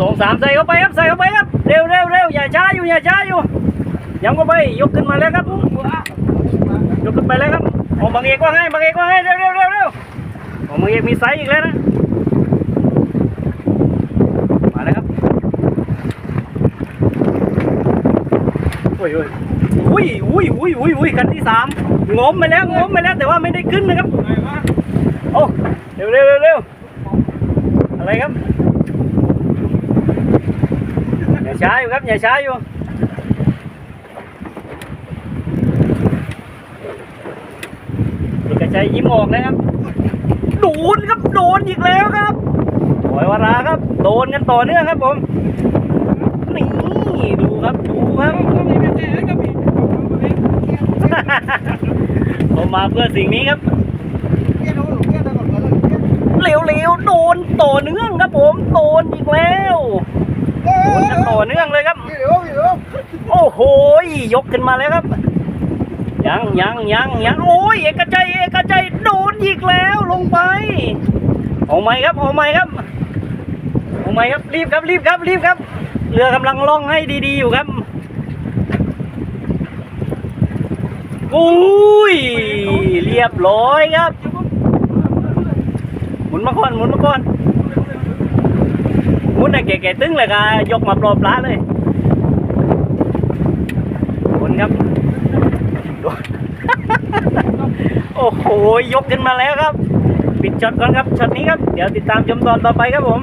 สองสามใส่เข้าไปครับใส่เข้าไปครับเร็วเร็วเร็วอย่าช้าอยู่อย่าช้าอยู่ยังเข้าไปยกขึ้นมาแล้วครับยกขึ้นไปแล้วครับโอ้บางเอกว่าไงบางเอกว่าไงเร็วเร็วเร็วเร็วโอ้บางเอกมีไซส์อีกแล้วนะมาแล้วครับโอ้ยโอ้ยอุ้ยอุ้ยอุ้ยอุ้ยอุ้ยคันที่สามงมไปแล้วงมไปแล้วแต่ว่าไม่ได้ขึ้นนะครับโอ้เร็วเร็วเร็วเร็วอะไรครับ อย่า ช้าอยู่ครับอย่าช้าอยู่เอกชัยยิ้มออกนะครับ โดนครับโดนอีกแล้วครับปล่อยวาราครับ โดนกันต่อเนื่องครับผมนี่ดูครับดูครับผมมาเพื่อสิ่งนี้ครับเร็วๆโดนต่อเนื่องครับผมโดนอีกแล้ว ต่อเนื่องเลยครับ โอ้โหยกขึ้นมาแล้วครับ ยังยังยังยังโอ้ยเอกใจยเอกใจยโดนอีกแล้วลงไปเอาไหมครับเอาไหมครับเอาไหมครับรีบครับรีบครับรีบครับ เรือกำลังล่องให้ดีๆอยู่ครับอุ้ยเรียบร้อยครับ หมุนมาก่อนหมุนมาก่อน มุนไอ้แก่ๆตึ้งเลยค่ะยกมาปลอปลาเลยคนครับดนโอ้โห ยกขึ้นมาแล้วครับ ปิดช็อตก่อนครับช็อตนี้ครับ เดี๋ยวติดตามชมตอนต่อไปครับผม